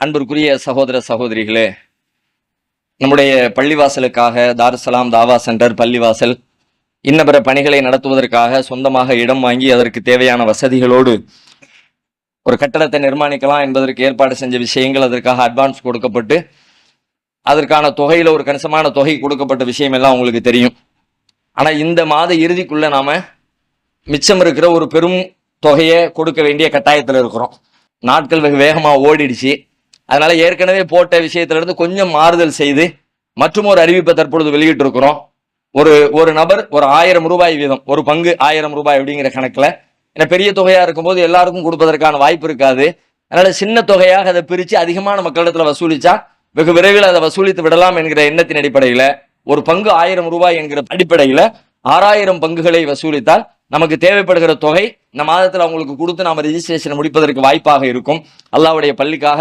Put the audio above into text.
அன்பிற்குரிய சகோதர சகோதரிகளே நம்முடைய பள்ளிவாசலுக்காக தாருசலாம் தாவா சென்டர் பள்ளிவாசல் இன்ன பிற பணிகளை நடத்துவதற்காக சொந்தமாக இடம் வாங்கி அதற்கு தேவையான வசதிகளோடு ஒரு கட்டடத்தை நிர்மாணிக்கலாம் என்பதற்கு ஏற்பாடு செஞ்ச விஷயங்கள் அதற்காக அட்வான்ஸ் கொடுக்கப்பட்டு அதற்கான தொகையில் ஒரு கணிசமான தொகை கொடுக்கப்பட்ட விஷயம் எல்லாம் உங்களுக்கு தெரியும். ஆனால் இந்த மாத இறுதிக்குள்ளே நாம் மிச்சம் இருக்கிற ஒரு பெரும் தொகையை கொடுக்க வேண்டிய கட்டாயத்தில் இருக்கிறோம். நாட்கள் வெகு வேகமாக ஓடிடுச்சு. அதனால ஏற்கனவே போட்ட விஷயத்துல இருந்து கொஞ்சம் மாறுதல் செய்து மற்றும் ஒரு அறிவிப்பை தற்பொழுது வெளியிட்டு இருக்கிறோம் ஒரு ஒரு நபர் ஒரு ஆயிரம் ரூபாய் வீதம் ஒரு பங்கு ஆயிரம் ரூபாய் அப்படிங்கிற கணக்குல. ஏன்னா பெரிய தொகையா இருக்கும்போது எல்லாருக்கும் கொடுப்பதற்கான வாய்ப்பு இருக்காது. அதனால சின்ன தொகையாக அதை பிரிச்சு அதிகமான மக்களிடத்தில் வசூலிச்சா வெகு விரைவில் அதை வசூலித்து விடலாம் என்கிற எண்ணத்தின் அடிப்படையில ஒரு பங்கு ஆயிரம் ரூபாய் என்கிற அடிப்படையில ஆறாயிரம் பங்குகளை வசூலித்தால் நமக்கு தேவைப்படுகிற தொகை இந்த மாதத்துல அவங்களுக்கு கொடுத்து நாம ரிஜிஸ்ட்ரேஷன் முடிப்பதற்கு வாய்ப்பாக இருக்கும். அல்லாவுடைய பள்ளிக்காக